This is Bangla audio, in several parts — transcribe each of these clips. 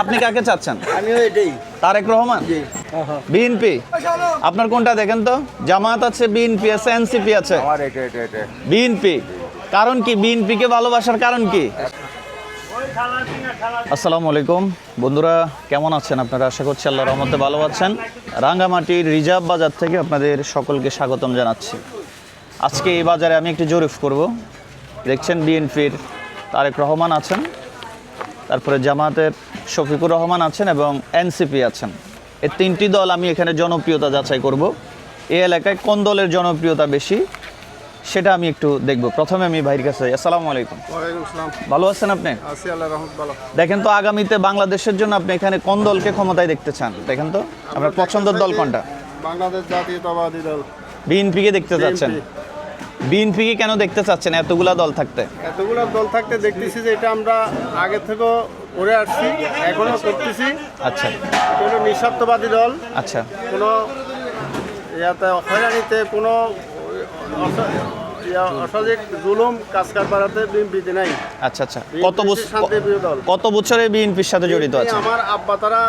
আপনি কাকে চাচ্ছেন? আমিও এটাই। তারেক রহমান? জি। বিএনপি। আপনার কোনটা দেখেন তো? জামাত আছে বিএনপি আছে এনসিপি আছে। বিএনপি। কারণ কি? বিএনপি কে ভালোবাসার কারণ কি? আসসালামু আলাইকুম। বন্ধুরা কেমন আছেন আপনারা? আশা করছি আল্লাহ রহমতে ভালো আছেন। রাঙ্গামাটির রিজার্ভ বাজার থেকে আপনাদের সকলকে স্বাগতম জানাচ্ছি। আজকে এই বাজারে আমি একটি জরিপ করব। দেখছেন বিএনপির তারেক রহমান আছেন। তারপরে জামাতের শফিকুর রহমান আছেন এবং এনসিপি আছেন। এই তিনটি দল আমি এখানে জনপ্রিয়তা যাচাই করব। এই এলাকায় কোন দলের জনপ্রিয়তা বেশি সেটা আমি একটু দেখব। প্রথমে আমি ভাইয়ের কাছে আসসালামু আলাইকুম। ভালো আছেন আপনি? দেখেন তো আগামীতে বাংলাদেশের জন্য আপনি এখানে কোন দলকে ক্ষমতায় দেখতে চান? দেখেন তো আপনার পছন্দের দল কোনটা? বাংলাদেশ জাতীয়তাবাদী দল। বিএনপিকে দেখতে চাচ্ছেন। বিএনপিকে কেন দেখতে চাচ্ছেন এতগুলা দল থাকতে? এতগুলা দল থাকতে দেখতেছি যে এটা আমরা আগে থেকে করে আসছি এখনও করতেছি। আচ্ছা। কোনো নিঃস্বার্থবাদী দল আচ্ছা। কোনো ইয়াতে হয়রানিতে কোনো অসামাজিক জুলুম কাজ কারবারাতে বিএনপিতে নাই। আচ্ছা আচ্ছা। কত বছর কত বছরে বিএনপির সাথে জড়িত আছে আমার আব্বা তারা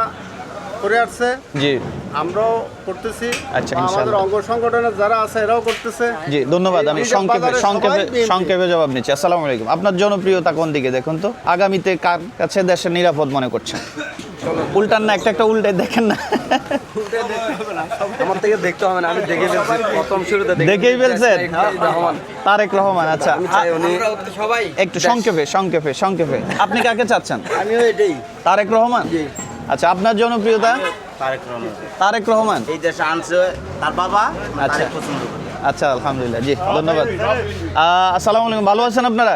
করে আসছে। জি। আমরাও করতেছি। আচ্ছা, আমাদের অঙ্গ সংগঠনের যারা আছে এরাও করতেছে। জি ধন্যবাদ। আমি সংক্ষেপে সংক্ষেপে সংক্ষেপে জবাব নিচ্ছি। আসসালামু আলাইকুম। আপনার জনপ্রিয়তা কোন দিকে দেখুন তো? আগামীতে কার কাছে দেশের নিরাপদ মনে করছেন? উল্টান না একটা একটা উল্টে দেখেন না। আমার থেকে দেখতে হবে না আমি দেখে ফেলছি। প্রথম শুরুতে দেখেই ফেলছেন? রহমান। তারেক রহমান আচ্ছা। আমি চাই উনি সবাই। একটু সংক্ষেপে সংক্ষেপে সংক্ষেপে। আপনি কাকে চাচ্ছেন? আমিও এটাই। তারেক রহমান? আচ্ছা আপনার জনপ্রিয়তা? তারেক রহমান। তারেক রহমান। এই দেশে আনছে তার বাবা আচ্ছা। আচ্ছা আলহামদুলিল্লাহ জি ধন্যবাদ। আসসালামু আলাইকুম ভালো আছেন আপনারা?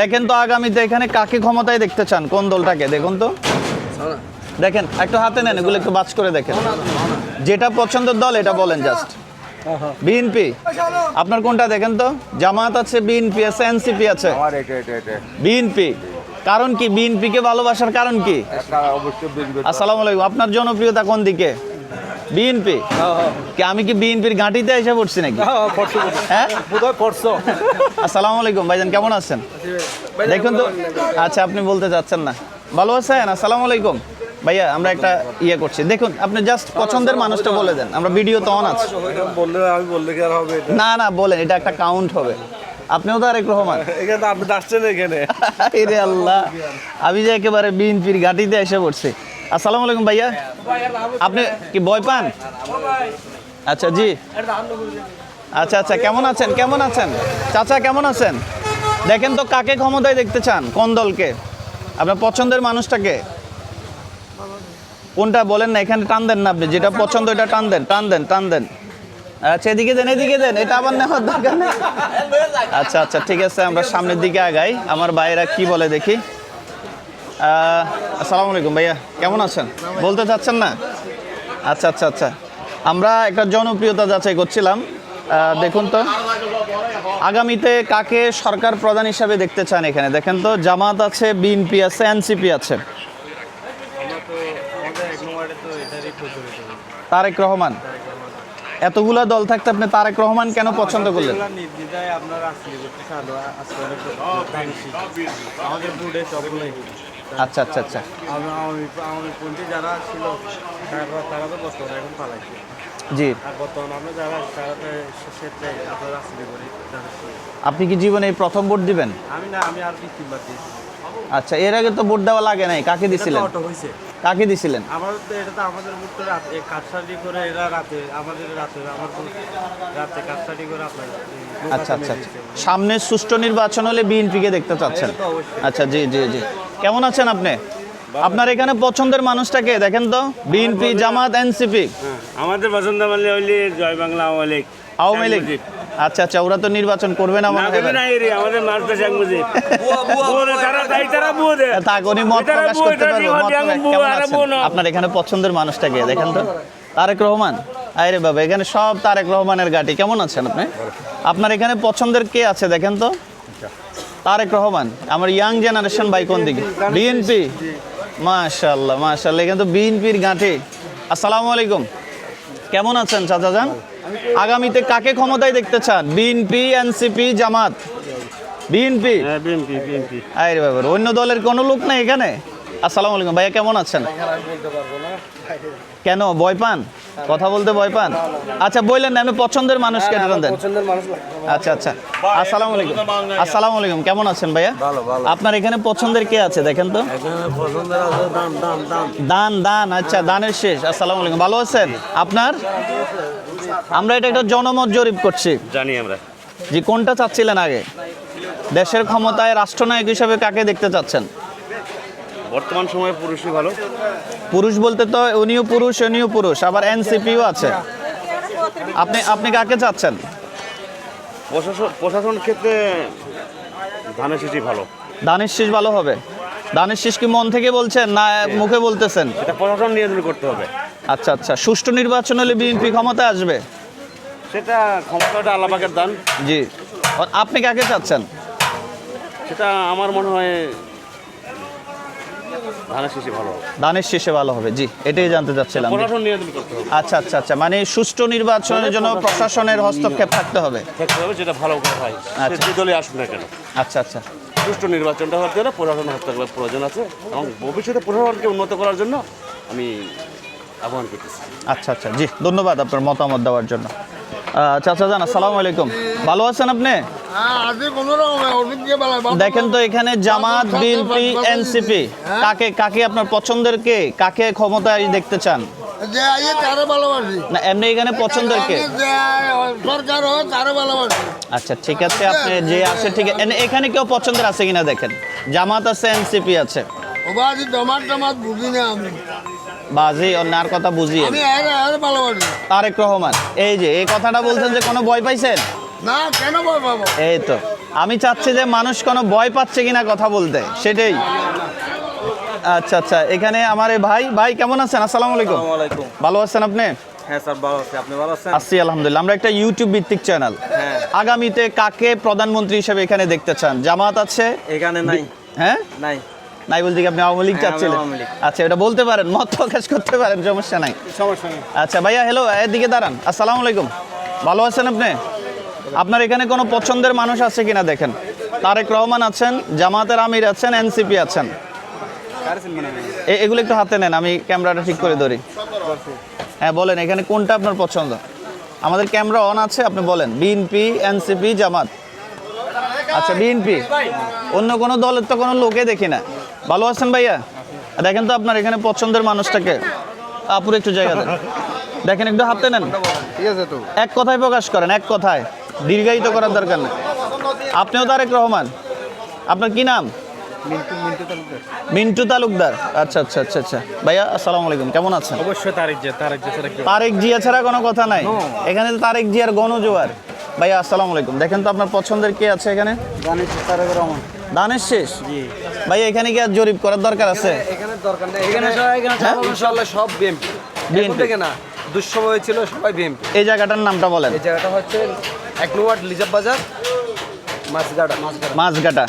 দেখেন তো আগামীতে এখানে কাকে ক্ষমতায় দেখতে চান? কোন দলটাকে? দেখুন তো। দেখেন একটু হাতে নেন এগুলো একটু বাজ করে দেখেন। যেটা পছন্দের দল এটা বলেন জাস্ট বিএনপি আপনার কোনটা দেখেন তো? জামাত আছে বিএনপি আছে এনসিপি আছে। বিএনপি কারণ কি বিএনপি কে ভালোবাসার কারণ কি? আসসালামু আলাইকুম আপনার জনপ্রিয়তা কোন দিকে? বিএনপি? কি আমি কি বিএনপির ঘাঁটিতে এসে পড়ছি নাকি? হ্যাঁ আসসালামু আলাইকুম ভাইজান কেমন আছেন? দেখুন তো আচ্ছা আপনি বলতে চাচ্ছেন না। ভালো আছেন? আসসালামু আলাইকুম। ভাইয়া আমরা একটা ইয়ে করছি। দেখুন আপনি জাস্ট পছন্দের মানুষটা বলে দেন। আমরা ভিডিও তো অন আছে। বললে আমি বললে কি আর হবে না না বলেন এটা একটা কাউন্ট হবে। আপনিও তো আরেক রহমান। এখানে আপনি আসছেন এখানে। এরে আল্লাহ। আমি যে একেবারে বিএনপির ঘাটিতে এসে পড়ছি। আসসালামু আলাইকুম ভাইয়া। আপনি কি ভয় পান? আচ্ছা জি। আচ্ছা আচ্ছা কেমন আছেন? কেমন আছেন? চাচা কেমন আছেন? দেখেন তো কাকে ক্ষমতায় দেখতে চান কোন দলকে? আপনার পছন্দের মানুষটাকে? কোনটা বলেন না এখানে টান দেন না আপনি। যেটা পছন্দ এটা টান দেন টান দেন টান দেন। আচ্ছা এদিকে দেন এদিকে দেন এটা আবার নেওয়ার দরকার নেই। আচ্ছা আচ্ছা ঠিক আছে আমরা সামনের দিকে আগাই। আমার ভাইয়েরা কি বলে দেখি। আসসালামু আলাইকুম ভাইয়া কেমন আছেন? বলতে চাচ্ছেন না? আচ্ছা আচ্ছা আচ্ছা। আমরা একটা জনপ্রিয়তা যাচাই করছিলাম। দেখুন তো আগামীতে কাকে সরকার প্রধান হিসাবে দেখতে চান এখানে? দেখেন তো জামাত আছে বিএনপি আছে এনসিপি আছে। তারেক রহমান। এতগুলা দল থাকতে আপনি তারেক রহমান কেন পছন্দ করলেন? আচ্ছা আচ্ছা আচ্ছা। আমরা আওয়ামী আওয়ামী পন্থী যারা ছিল তারা তারা তো বর্তমানে এখন পালাইছে। জি। আপনি কি জীবনে প্রথম ভোট দিবেন? আমি না আমি আর কি তিনবার দিয়েছি। আচ্ছা এর আগে তো ভোট দেওয়া লাগে নাই কাকে দিছিলেন? কাকে দিছিলেন? আমাদের তো এটা তো আমাদের মুখ তো রাতে কাটসাটি করে এরা রাতে আমাদের রাতে আমার তো রাতে কাটসাটি করে আপনার আচ্ছা আচ্ছা আচ্ছা। সামনে সুষ্ঠু নির্বাচন হলে বিএনপিকে দেখতে চাচ্ছেন। এটা তো অবশ্যই। আচ্ছা জি জি জি। কেমন আছেন আপনি? আপনার এখানে পছন্দের মানুষটাকে দেখেন তো। বিএনপি জামাত এনসিপি। হ্যাঁ, আমাদের পছন্দ মানলে হইলে জয় বাংলা আওয়ামী লীগ। আওয়ামী লীগ? আচ্ছা আচ্ছা ওরা তো নির্বাচন করবে না আমাদের উনি মত প্রকাশ করতে পারব মত কেমন আছেন? আপনার এখানে পছন্দের মানুষটাকে দেখেন তো। তারেক রহমান। আরে বাবা এখানে সব তারেক রহমানের গাটি। কেমন আছেন আপনি? আপনার এখানে পছন্দের কে আছে দেখেন তো? তারেক রহমান আমার ইয়াং জেনারেশন ভাই কোন দিকে? বিএনপি মাশাল্লাহ মাশাল্লাহ এখানে তো বিএনপির গাঁটি। আসসালামু আলাইকুম। কেমন আছেন চাচা যান? আগামীতে কাকে ক্ষমতায় দেখতে চান? বিএনপি এনসিপি জামাত? বিএনপি? হ্যাঁ আরে বাবা অন্য দলের কোনো লোক নাই এখানে? আসসালামু আলাইকুম ভাইয়া কেমন আছেন? কেন? ভয় পান? কথা বলতে ভয় পান? আচ্ছা বললেন না আমি পছন্দের মানুষকে টান দেন। আচ্ছা আচ্ছা। আসসালামু আলাইকুম। আসসালামু আলাইকুম কেমন আছেন ভাইয়া? আপনার এখানে পছন্দের কে আছে দেখেন তো? দান দান আচ্ছা দানের শেষ। আসসালামু আলাইকুম ভালো আছেন? আপনার? আমরা এটা একটা জনমত জরিপ করছি। জানি আমরা। যে কোনটা চাচ্ছিলেন আগে? দেশের ক্ষমতায় রাষ্ট্রনায়ক হিসেবে কাকে দেখতে চাচ্ছেন? বর্তমান সময়ে পুরুষই ভালো? পুরুষ বলতে তো উনিও পুরুষ উনিও পুরুষ আবার এনসিপিও আছে। আপনি আপনি কাকে চাচ্ছেন? প্রশাসন প্রশাসন ক্ষেত্রে ধানের শিশি ভালো। দানিশ শীষ ভালো হবে? দানিশ শীষ কি মন থেকে বলছেন না মুখে বলতেছেন? এটা প্রশাসন নিয়ন্ত্রণ করতে হবে। আচ্ছা আচ্ছা। সুষ্ঠু নির্বাচন হলে বিএনপি ক্ষমতা আসবে? সেটা ক্ষমতাটা আল্লাপাকের দান। জি। আপনি কাকে চাচ্ছেন? সেটা আমার মনে হয় ধানের ভালো হবে। শীষে ভালো হবে জি এটাই জানতে চাচ্ছিলাম আচ্ছা আচ্ছা আচ্ছা মানে সুষ্ঠু নির্বাচনের জন্য প্রশাসনের হস্তক্ষেপ থাকতে হবে। থাকতে হবে যেটা ভালো করে হয়। আচ্ছা। দলে না কেন। আচ্ছা আচ্ছা। সুষ্ঠু নির্বাচনটা প্রশাসন হস্তক্ষেপ প্রয়োজন আছে এবং ভবিষ্যতে প্রশাসনকে উন্নত করার জন্য আমি আহ্বান করতেছি। আচ্ছা আচ্ছা জি ধন্যবাদ আপনার মতামত দেওয়ার জন্য। চাচা জান, আসসালামু আলাইকুম। ভালো আছেন আপনি? দেখেন তো এখানে জামাত, বিএনপি, এনসিপি। কাকে কাকে আপনার পছন্দের কে? কাকে ক্ষমতায় দেখতে চান? এমনি এখানে পছন্দের কে? আচ্ছা ঠিক আছে, আপনি যে আছে, ঠিক আছে। এখানে কেউ পছন্দের আছে কিনা দেখেন? জামাত আছে, এনসিপি আছে। বাজি অন্যার কথা বুঝিয়ে তারেক রহমান এই যে এই কথাটা বলছেন যে কোনো ভয় পাইছেন? না কেন ভয় পাবো? এই তো আমি চাচ্ছি যে মানুষ কোনো ভয় পাচ্ছে কিনা কথা বলতে সেটাই। আচ্ছা আচ্ছা এখানে আমার ভাই ভাই কেমন আছেন? আসসালামু আলাইকুম। ভালো আছেন আপনি? হ্যাঁ স্যার ভালো আছি। আপনি ভালো আছেন? আছি আলহামদুলিল্লাহ। আমরা একটা ইউটিউব ভিত্তিক চ্যানেল হ্যাঁ। আগামীতে কাকে প্রধানমন্ত্রী হিসেবে এখানে দেখতে চান? জামাত আছে? এখানে নাই। হ্যাঁ? নাই। নাই বলতে কি আপনি আওয়ামী লীগ হ্যাঁ, চাচ্ছিলেন আচ্ছা এটা বলতে পারেন মত প্রকাশ করতে পারেন সমস্যা নাই। সমস্যা নেই। আচ্ছা ভাইয়া হ্যালো এদিকে দাঁড়ান। আসসালামু আলাইকুম। ভালো আছেন আপনি? আপনার এখানে কোনো পছন্দের মানুষ আছে কিনা দেখেন। তারেক রহমান আছেন জামাতের আমির আছেন এনসিপি আছেন। এগুলো একটু হাতে নেন আমি ক্যামেরাটা ঠিক করে ধরি। হ্যাঁ বলেন এখানে কোনটা আপনার পছন্দ? আমাদের ক্যামেরা অন আছে আপনি বলেন। বিএনপি এনসিপি জামাত। আচ্ছা বিএনপি। অন্য কোনো দলের তো কোনো লোকে দেখি না। ভালো আছেন ভাইয়া? দেখেন তো আপনার এখানে পছন্দের মানুষটাকে। আপুর একটু জায়গা দেন। দেখেন একটু হাতে নেন। ঠিক আছে তো। এক কথায় প্রকাশ করেন এক কথায়। দীর্ঘায়িত করার দরকার নেই। আপনিও তারেক রহমান। আপনার কি নাম? মিন্টু তালুকদার। আচ্ছা আচ্ছা আচ্ছা আচ্ছা। ভাইয়া আসসালামু আলাইকুম। কেমন আছেন? অবশ্যই তারিখ যে তারিখ যে তারিখ তারেক জিয়া ছাড়া কোনো কথা নাই। এখানে তো তারেক জিয়ার গণজোয়ার। ভাইয়া আসসালাম আলাইকুম। দেখেন তো আপনার পছন্দের কে আছে এখানে? দানের শেষ? ভাই এখানে কি আর জরিপ করার দরকার আছে? এখানে দরকার নেই। এখানে এখানে হ্যাঁ? ইনশাআল্লাহ সব বিএমপি। BNP না দুঃসময় ছিল সবাই বিএমপি। এই জায়গাটার নামটা বলেন। এই জায়গাটা হচ্ছে এক নম্বর লিজাব বাজার মাছগাড়া মাছঘাটা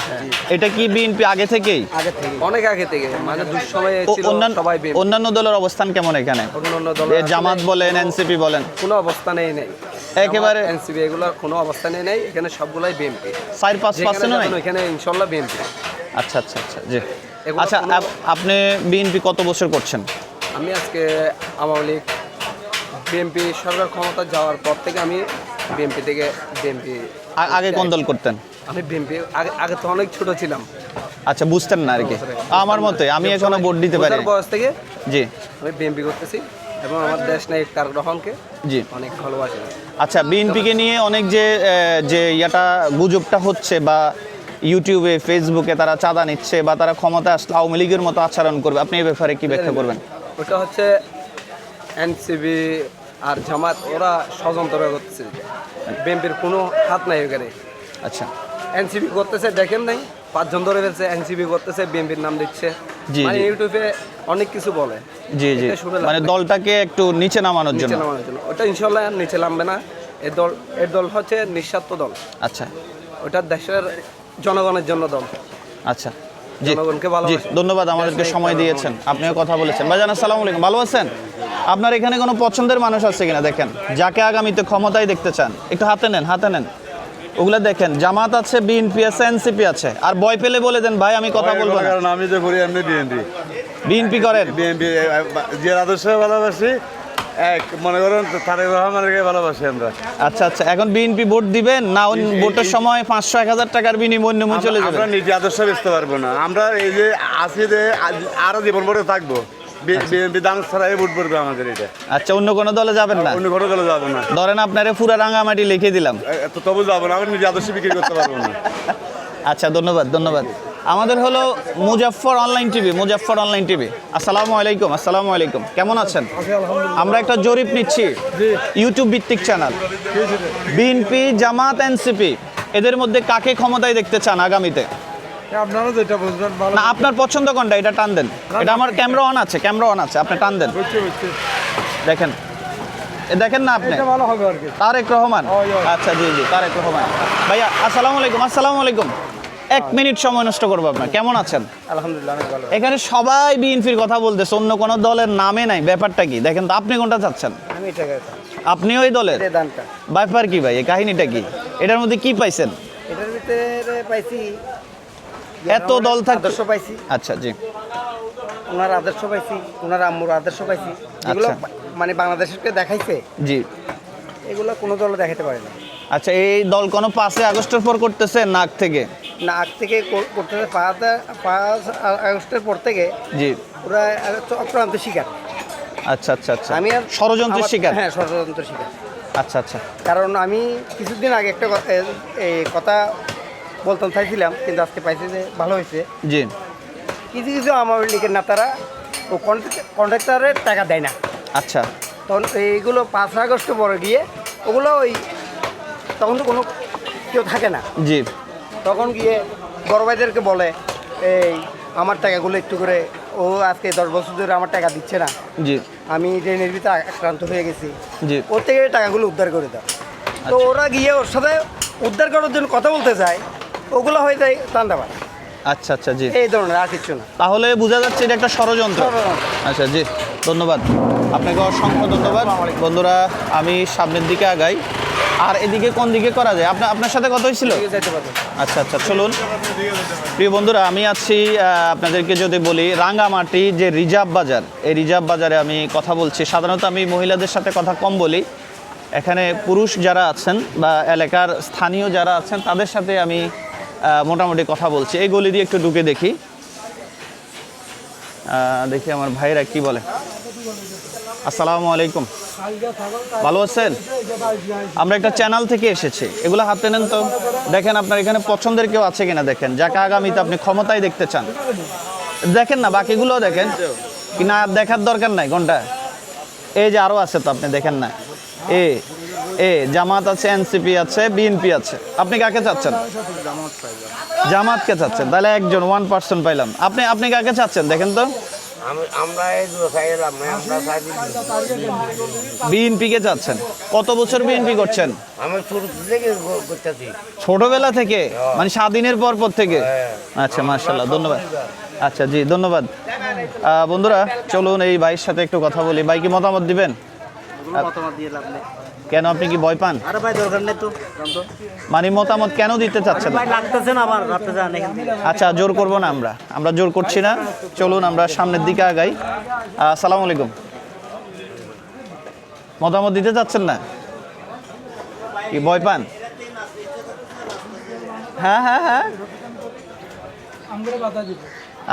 এটা কি বিএনপি আগে থেকেই? আগে থেকে অনেক আগে থেকে। মানে দুঃসময়ে অন্যান্য সবাই অন্যান্য দলের অবস্থান কেমন এখানে? অন্যান্য দল জামাত বলেন এনসিপি বলেন। কোনো অবস্থানেই নেই। একেবারে- এনসিবি এগুলোর কোনো অবস্থানেই নেই। এখানে সবগুলাই বিএমপি চার পাঁচ পার্সেন্ট নাই এখানে ইনশাল্লাহ বিএমপি আচ্ছা আচ্ছা আচ্ছা জি। আচ্ছা আপনি বিএনপি কত বছর করছেন? আমি আজকে আওয়ামী লীগ বিএমপি সরকার ক্ষমতা যাওয়ার পর থেকে আমি বিএনপি থেকে বিএনপি আগে কোন দল করতেন? আমি বিএমপি আগে আগে তো অনেক ছোট ছিলাম। আচ্ছা বুঝতেন না আর কি আমার মতে আমি এখনও ভোট দিতে পারি বয়স থেকে জি। আমি বিএমপি করতেছি এবং আমার দেশ নায়ক তার গ্রহণকে জি। অনেক ভালোবাসি। আচ্ছা বিএনপিকে নিয়ে অনেক যে যে ইয়াটা গুজবটা হচ্ছে বা ইউটিউবে ফেসবুকে তারা চাঁদা নিচ্ছে বা তারা ক্ষমতা আসলে আওয়ামী লীগের মতো আচরণ করবে আপনি এই ব্যাপারে কি ব্যাখ্যা করবেন? ওটা হচ্ছে এনসিবি আর জামাত ওরা ষড়যন্ত্র করতেছে। বিএমপির কোনো হাত নাই ওখানে আচ্ছা। এনসিবি করতেছে দেখেন নাই? পাঁচজন ধরে ফেলছে এনসিবি করতেছে বিএমপির নাম দিচ্ছে। জি, মানে ইউটিউবে অনেক কিছু বলে। জি জি। মানে দলটাকে একটু নিচে নামানোর জন্য। নামানোর জন্য। ওটা ইনশাল্লাহ নিচে নামবে না। এই দল এর দল হচ্ছে নিঃস্বার্থ দল। আচ্ছা। ওটা দেশের জনগণের জন্য দল। আচ্ছা। জি। জি ধন্যবাদ আমাদেরকে সময় দিয়েছেন। আপনিও কথা বলেছেন। ভাইজান আসসালামু আলাইকুম। ভালো আছেন? আপনার এখানে কোনো পছন্দের মানুষ আছে কিনা? দেখেন যাকে আগামীতে ক্ষমতায় দেখতে চান একটু হাতে নেন হাতে নেন। ওগুলা দেখেন জামাত আছে বিএনপি আছে এনসিপি আছে। আর বয় পেলে বলে দেন ভাই আমি কথা বলব না। কারণ আমি যে করি এমনি বিএনপি। বিএনপি করেন। বিএনপি যে আদর্শ ভালোবাসি এক মনে করেন তারেক রহমানকে ভালোবাসি আমরা। আচ্ছা আচ্ছা এখন বিএনপি ভোট দিবেন না ওই ভোটের সময় পাঁচশো এক হাজার টাকার বিনিময় অন্য চলে যাবে। আমরা নিজে আদর্শ বেচতে পারব না। আমরা এই যে আছি যে আজ- আরও জীবন ভরে থাকব। দাম ছাড়াই ভোট পড়বে আমাদের এটা। আচ্ছা অন্য কোনো দলে যাবেন না? অন্য ঘরে গেলে যাব না। ধরেন আপনারে পুরা রাঙামাটি লিখে দিলাম। তবু যাব না আমরা নিজে আদর্শ বিক্রি করতে পারব না। আচ্ছা ধন্যবাদ ধন্যবাদ। আমাদের হলো Muzaffar online TV Muzaffar online TV. আসসালামু আলাইকুম আসসালামু আলাইকুম। কেমন আছেন? আমরা একটা জরিপ নিচ্ছি ইউটিউব ভিত্তিক চ্যানেল বিএনপি জামাত এনসিপি এদের মধ্যে কাকে ক্ষমতায় দেখতে চান আগামীতে? আপনারা যেটা বুঝবেন ভালো না আপনার পছন্দ কোনটা? এটা টান দেন। এটা আমার ক্যামেরা অন আছে ক্যামেরা অন আছে আপনি টান দেন। দেখেন। দেখেন না আপনি। ভালো হবে আর কি। তারেক রহমান? আচ্ছা জি জি তারেক রহমান। ভাইয়া আসসালামু আলাইকুম আসসালামু আলাইকুম। এক মিনিট সময় নষ্ট করব আপনার। কেমন আছেন? আলহামদুলিল্লাহ অনেক ভালো। এখানে সবাই বিএনপির কথা বলতেছে অন্য কোনো দলের নামে নাই। ব্যাপারটা কি? দেখেন তো আপনি কোনটা চাচ্ছেন? আমি আপনি ওই দলের? ব্যাপার কি ভাই? এই কাহিনীটা কি? এটার মধ্যে কি পাইছেন? এটার ভিতরে পাইছি এত দল থাকতে আদর্শ পাইছি। আচ্ছা জি। ওনার আদর্শ পাইছি ওনার আম্মুর আদর্শ পাইছি। যেগুলো আচ্ছা। মানে বাংলাদেশকে দেখাইছে? জি। এগুলো কোনো দলে দেখাতে পারে না। আচ্ছা এই দল কোনো পাঁচই আগস্টের পর করতেছে নাক থেকে? নাক থেকে করতেছে পাঁচ পাঁচ আগস্টের পর থেকে জি। ওরা চক্রান্ত শিকার। আচ্ছা আচ্ছা আচ্ছা। আমি আর ষড়যন্ত্রের আমার- শিকার? হ্যাঁ ষড়যন্ত্র শিকার। আচ্ছা আচ্ছা। কারণ আমি কিছুদিন আগে একটা এই কথা বলতাম চাইছিলাম কিন্তু আজকে পাইছি যে ভালো হয়েছে জি। কিছু কিছু আমার লীগের নেতারা ও কন্ট্রাক্টারের টাকা দেয় না। আচ্ছা। তখন এইগুলো পাঁচ আগস্ট পরে গিয়ে ওগুলো ওই তখন তো কোনো কেউ থাকে না। জি। তখন গিয়ে বড় ভাইদেরকে বলে এই আমার টাকাগুলো একটু করে ও আজকে দশ বছর ধরে আমার টাকা দিচ্ছে না। জি। আমি ট্রেনের ভিতরে আক্রান্ত হয়ে গেছি। জি। ওর থেকে টাকাগুলো উদ্ধার করে দাও। তো ওরা গিয়ে ওর সাথে উদ্ধার করার জন্য কথা বলতে চায় ওগুলো হয়ে যায় তান্ডাবাদ আচ্ছা আচ্ছা জি। এই ধরনের আর কিছু না। তাহলে বোঝা যাচ্ছে এটা একটা ষড়যন্ত্র। আচ্ছা জি ধন্যবাদ। আপনাকে অসংখ্য ধন্যবাদ। বন্ধুরা আমি সামনের দিকে আগাই। আর এদিকে কোন দিকে করা যায়? আপনার আপনার সাথে কথা হয়েছিল? আচ্ছা আচ্ছা চলুন। প্রিয় বন্ধুরা আমি আছি আপনাদেরকে যদি বলি রাঙ্গামাটি যে রিজার্ভ বাজার এই রিজার্ভ বাজারে আমি কথা বলছি। সাধারণত আমি মহিলাদের সাথে কথা কম বলি। এখানে পুরুষ যারা আছেন বা এলাকার স্থানীয় যারা আছেন তাদের সাথে আমি মোটামুটি কথা বলছি। এই গলি দিয়ে একটু ঢুকে দেখি। দেখি আমার ভাইরা কি বলে। আসসালামু আলাইকুম। ভালো আছেন? আমরা একটা চ্যানেল থেকে এসেছি। এগুলো হাতে নেন তো। দেখেন আপনার এখানে পছন্দের কেউ আছে কিনা দেখেন। যাকে আগামীতে আপনি ক্ষমতায় দেখতে চান। দেখেন না বাকিগুলো দেখেন। না, দেখার দরকার নাই কোনটা এই যে আরও আছে তো আপনি দেখেন না। এ এ জামাত আছে এনসিপি আছে বিএনপি আছে। আপনি কাকে চাচ্ছেন? জামাতকে চাচ্ছেন? তাহলে একজন ওয়ান পার্সেন্ট পাইলাম। আপনি আপনি কাকে চাচ্ছেন? দেখেন তো। আমরা এই চাইলাম আমরা বিএনপি কে চাচ্ছেন? কত বছর বিএনপি করছেন? ছোটবেলা থেকে? মানে স্বাধীনের পর পর থেকে? আচ্ছা মার্শাল্লাহ ধন্যবাদ। আচ্ছা জি ধন্যবাদ। বন্ধুরা চলুন এই ভাইয়ের সাথে একটু কথা বলি। ভাই কি মতামত দিবেন? মতামত দিয়ে লাভ নেই। কেন আপনি কি ভয় পান? আরে ভাই দরকার নেই তো। মানে মতামত কেন দিতে চাচ্ছেন? না? লাগতেছে না আবার রাখতে যান আচ্ছা জোর করব না আমরা। আমরা জোর করছি না। চলুন আমরা সামনের দিকে আগাই। আসসালামু আলাইকুম। মতামত দিতে চাচ্ছেন না? কি ভয় পান? হ্যাঁ হ্যাঁ হ্যাঁ।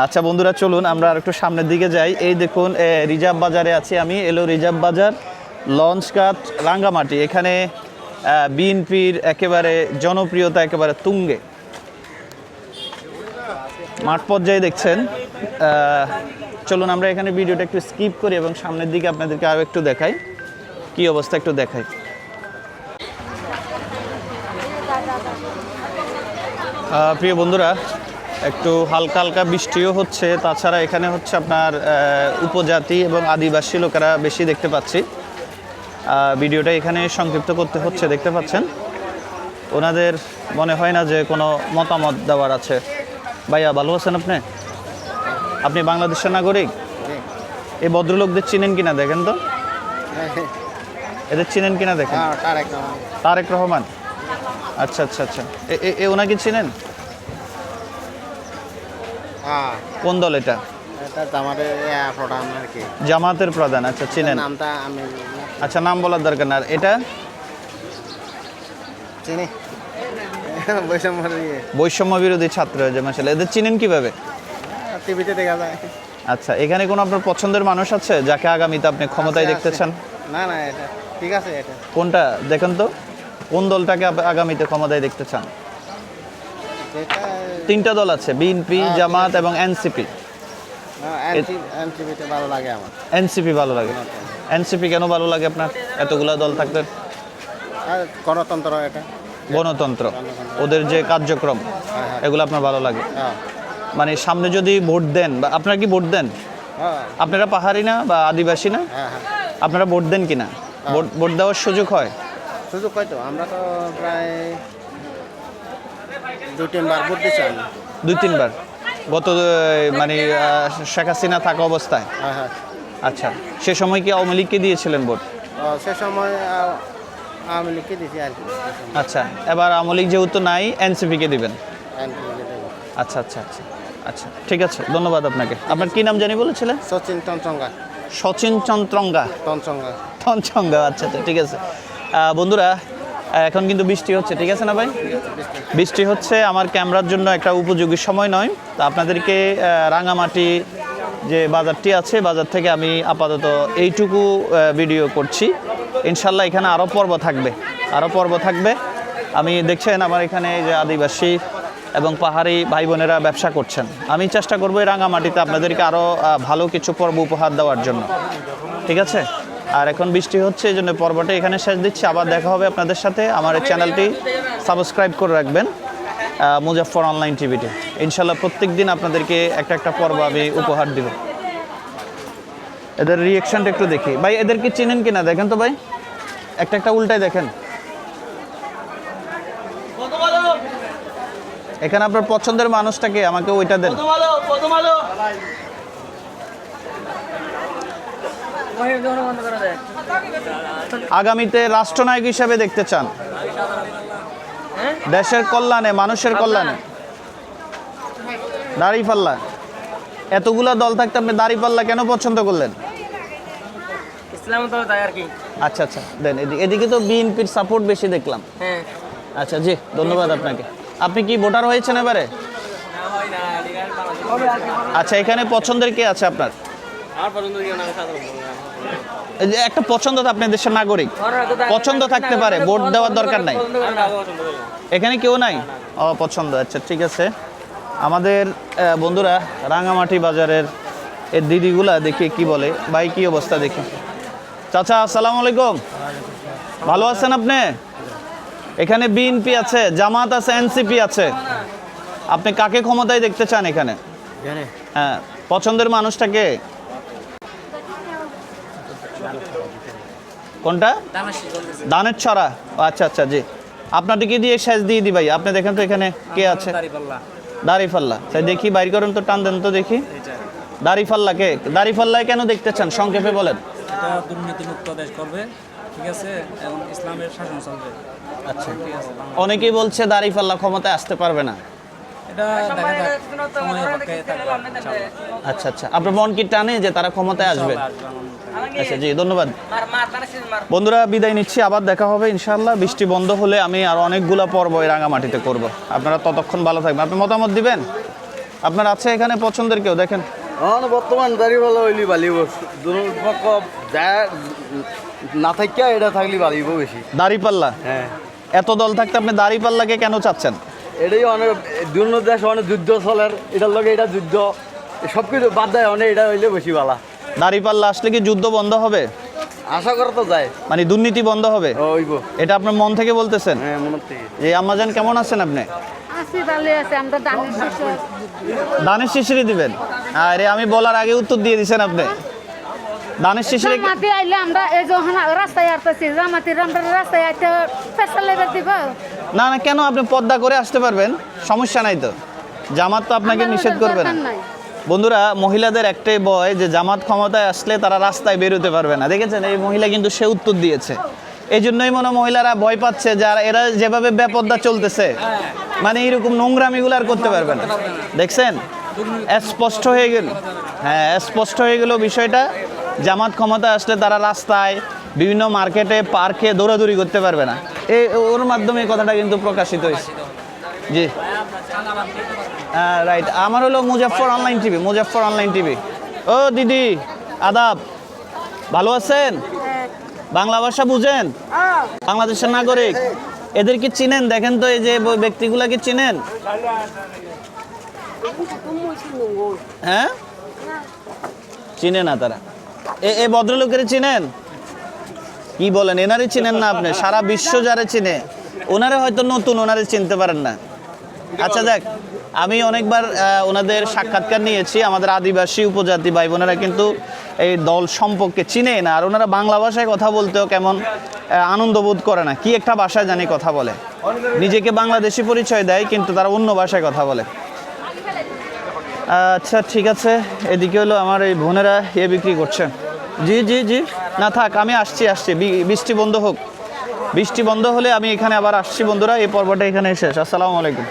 আচ্ছা বন্ধুরা চলুন আমরা আর একটু সামনের দিকে যাই। এই দেখুন রিজার্ভ বাজারে আছি আমি। এলো রিজার্ভ বাজার। লঞ্চঘাট রাঙ্গামাটি, এখানে বিএনপির একেবারে জনপ্রিয়তা একেবারে তুঙ্গে। মাঠ পর্যায়ে দেখছেন চলুন আমরা এখানে ভিডিওটা একটু স্কিপ করি এবং সামনের দিকে আপনাদেরকে আরও একটু দেখাই। কি অবস্থা একটু দেখাই। প্রিয় বন্ধুরা, একটু হালকা হালকা বৃষ্টিও হচ্ছে, তাছাড়া এখানে হচ্ছে আপনার উপজাতি এবং আদিবাসী লোকেরা বেশি দেখতে পাচ্ছি। ভিডিওটা এখানে সংক্ষিপ্ত করতে হচ্ছে দেখতে পাচ্ছেন? ওনাদের মনে হয় না যে কোনো মতামত দেওয়ার আছে। ভাইয়া ভালো আছেন আপনি? আপনি বাংলাদেশের নাগরিক? এই ভদ্রলোকদের চিনেন কিনা দেখেন তো? এদের চিনেন কিনা দেখেন? তারেক রহমান। আচ্ছা আচ্ছা আচ্ছা। এ- ওনাকে চিনেন? হ্যাঁ। কোন দল এটা? জামাতের প্রধান আচ্ছা চিনেন। নামটা আমি আচ্ছা নাম বলার দরকার না। আর এটা? চিনি। বৈষম্য বিরোধী। ছাত্র যে মাসাল এদের চিনেন কীভাবে? টিভিতে দেখা যায়। আচ্ছা এখানে কোনো আপনার পছন্দের মানুষ আছে যাকে আগামীতে আপনি ক্ষমতায় দেখতে চান? না না এটা ঠিক আছে এটা। কোনটা? দেখেন তো। কোন দলটাকে আগামীতে ক্ষমতায় দেখতে চান? তিনটা দল আছে বিএনপি হ্যাঁ, জামাত এবং এনসিপি। এনটিভিতে ভালো লাগে আমার। এনসিপি ভালো লাগে। এনসিপি কেন ভালো লাগে আপনার? এতগুলা দল থাকতে? গণতন্ত্র এটা। গণতন্ত্র। ওদের যে কার্যক্রম এগুলো আপনার ভালো লাগে? হ্যাঁ। মানে সামনে যদি ভোট দেন বা আপনারা কি ভোট দেন? হ্যাঁ। আপনারা পাহাড়ি না বা আদিবাসী না? হ্যাঁ হ্যাঁ। আপনারা ভোট দেন কিনা? ভোট ভোট দেওয়ার সুযোগ হয়? সুযোগ হয়তো আমরা তো প্রায় দু তিনবার ভোট দিচ্ছি দুই তিনবার। গত মানে শেখ হাসিনা থাকা অবস্থায়। হ্যাঁ হ্যাঁ। আচ্ছা সে সময় কি আওয়ামী লীগকে দিয়েছিলেন ভোট? সে সময় আমি লিখে দিয়েছি আর কি। আচ্ছা এবার আওয়ামী লীগ যেহেতু নাই এনসিপিকে দিবেন। আচ্ছা আচ্ছা আচ্ছা আচ্ছা ঠিক আছে ধন্যবাদ আপনাকে। আপনার কি নাম জানি বলেছিলেন? সচিন টনচঙ্গা। সচিন চন্দ্রঙ্গা টনচঙ্গা। তঞ্চঙ্গা আচ্ছা আচ্ছা ঠিক আছে। বন্ধুরা এখন কিন্তু বৃষ্টি হচ্ছে ঠিক আছে না ভাই? বৃষ্টি হচ্ছে। আমার ক্যামেরার জন্য একটা উপযোগী সময় নয়। তো আপনাদেরকে রাঙামাটি যে বাজারটি আছে, বাজার থেকে আমি আপাতত এইটুকু ভিডিও করছি। ইনশাল্লাহ এখানে আরও পর্ব থাকবে আরও পর্ব থাকবে। আমি দেখছেন আমার এখানে যে আদিবাসী এবং পাহাড়ি ভাই বোনেরা ব্যবসা করছেন। আমি চেষ্টা করব এই রাঙামাটিতে আপনাদেরকে আরও ভালো কিছু পর্ব উপহার দেওয়ার জন্য। ঠিক আছে? আর এখন বৃষ্টি হচ্ছে, এই জন্য পর্বটা এখানে শেষ দিচ্ছি। আবার দেখা হবে আপনাদের সাথে। আমার এই চ্যানেলটি সাবস্ক্রাইব করে রাখবেন। আহ, মুজাফফর অনলাইন টিভিতে ইনশাল্লাহ প্রত্যেক দিন আপনাদেরকে একটা একটা পর্ব আমি উপহার দিব। এদের রিয়েকশনটা একটু দেখি। ভাই এদেরকে চিনেন কিনা? দেখেন তো ভাই। একটা একটা উল্টাই দেখেন। এখানে আপনার পছন্দের মানুষটাকে আমাকে ওইটা দেন। আগামীতে রাষ্ট্রনায়ক হিসাবে দেখতে চান। দেশের কল্যাণে মানুষের কল্যাণে। দাড়িপাল্লা এতগুলা দল থাকতে আপনি দাড়িপাল্লা কেন পছন্দ করলেন? আচ্ছা আচ্ছা দেন এদিকে এদিকে তো বিএনপির সাপোর্ট বেশি দেখলাম। হ্যাঁ। আচ্ছা জি ধন্যবাদ আপনাকে। আপনি কি ভোটার হয়েছেন এবারে? আচ্ছা এখানে পছন্দের কে আছে আপনার? একটা পছন্দ তো আপনি দেশের নাগরিক। পছন্দ থাকতে পারে ভোট দেওয়ার দরকার নাই। এখানে কেউ নাই? ও পছন্দ। আচ্ছা ঠিক আছে। আমাদের বন্ধুরা রাঙামাটি বাজারের এর দিদিগুলা দেখি কি বলে। ভাই কি অবস্থা দেখি। চাচা আসসালামু আলাইকুম। ভালো আছেন আপনি? এখানে বিএনপি আছে জামাত আছে এনসিপি আছে। আপনি কাকে ক্ষমতায় দেখতে চান এখানে? হ্যাঁ পছন্দের মানুষটাকে? কোনটা? দানের ছড়া? আচ্ছা আচ্ছা জি। আপনাদেরকে দিয়ে শেষ দিয়ে দি ভাই? আপনি দেখেন তো এখানে কে আছে? দাড়িফাল্লা তাই দেখি বাইর করেন তো টান দেন তো দেখি। দাড়িফাল্লা কে? দাড়িফাল্লায় কেন দেখতে চান? সংক্ষেপে বলেন। এটা দুর্নীতিমুক্ত দেশ করবে ঠিক আছে? এবং ইসলামের শাসন চলবে। আচ্ছা। ঠিক আছে অনেকেই বলছে দাড়িফাল্লা ক্ষমতায় আসতে পারবে না। আচ্ছা আচ্ছা। আপনার মন কি টানে যে তারা ক্ষমতায় আসবে? আচ্ছা জি ধন্যবাদ। বন্ধুরা বিদায় নিচ্ছি আবার দেখা হবে ইনশাআল্লাহ। বৃষ্টি বন্ধ হলে আমি আর অনেকগুলো পর্ব এই রাঙামাটিতে করব। আপনারা ততক্ষণ ভালো থাকবেন। আপনি মতামত দিবেন? আপনার আছে এখানে পছন্দের কেউ? দেখেন। এখন বর্তমান দাঁড়িয়ে ভালো হইলি বালিব। না থাকিয়া এটা থাকলি বালিব বেশি। দাড়িপাল্লা? হ্যাঁ। এত দল থাকতে আপনি দাড়িপাল্লাকে কেন চাচ্ছেন? এটাই অনেক দুর্ন দেশ অনেক যুদ্ধ চলের। এটার লগে এটা যুদ্ধ। সব কিছু বাদ দেয় অনেক এটা হইলে বেশি ভালা দাড়িপাল্লা আসলে কি যুদ্ধ বন্ধ হবে? আশা করা তো যায়। মানে দুর্নীতি বন্ধ হবে? এটা আপনার মন থেকে বলতেছেন? হ্যাঁ যে আম্মাজান কেমন আছেন আপনি? দানের শিশিরি দিবেন? আরে আমি বলার আগে উত্তর দিয়ে দিছেন আপনি। দানের শিশিরি জামাতি আইলে আমরা এই যখন রাস্তায় আসতেছি জামাতির আমরা রাস্তায় আইতে ফেসা লেগে দিব। না না কেন আপনি পদ্মা করে আসতে পারবেন? সমস্যা নাই তো। জামাত তো আপনাকে নিষেধ করবে না। বন্ধুরা, মহিলাদের একটাই ভয় যে জামাত ক্ষমতায় আসলে তারা রাস্তায় বেরোতে পারবে না। দেখেছেন? এই মহিলা কিন্তু সে উত্তর দিয়েছে। এই জন্যই মনে মহিলারা ভয় পাচ্ছে যারা এরা যেভাবে বেপদ্দা চলতেছে মানে এইরকম নোংরামিগুলো আর করতে পারবে না। দেখছেন? স্পষ্ট হয়ে গেল। হ্যাঁ স্পষ্ট হয়ে গেল বিষয়টা। জামাত ক্ষমতা আসলে তারা রাস্তায়, বিভিন্ন মার্কেটে, পার্কে দৌড়াদৌড়ি করতে পারবে না। এই ওর মাধ্যমে কথাটা কিন্তু প্রকাশিত হয়েছে। জি। রাইট আমার হলো Muzaffar online TV Muzaffar online TV ও দিদি আদাব ভালো আছেন বাংলা ভাষা বুঝেন বাংলাদেশের নাগরিক এদেরকে চিনেন দেখেন তো এই যে ব- ব্যক্তিগুলাকে চিনেন হ্যাঁ চিনে না তারা এ এ ভদ্রলোকের চিনেন কি বলেন এনারে চিনেন না আপনি সারা বিশ্ব যারা চিনে ওনারে হয়তো নতুন ওনারে চিনতে পারেন না আচ্ছা দেখ আমি অনেকবার ওনাদের সাক্ষাৎকার নিয়েছি, আমাদের আদিবাসী উপজাতি ভাই বোনেরা কিন্তু এই দল সম্পর্কে চিনে না। আর ওনারা বাংলা ভাষায় কথা বলতেও কেমন আনন্দ বোধ করে না। কি একটা ভাষায় জানি কথা বলে। নিজেকে বাংলাদেশি পরিচয় দেয়, কিন্তু তারা অন্য ভাষায় কথা বলে। আচ্ছা ঠিক আছে। এদিকে হলো আমার এই বোনেরা ইয়ে বিক্রি করছে। জি জি জি। না, থাক, আমি আসছি আসছি। বৃষ্টি বন্ধ হোক। বৃষ্টি বন্ধ হলে আমি এখানে আবার আসছি, বন্ধুরা। এই পর্বটা এখানে শেষ। আসসালামু আলাইকুম।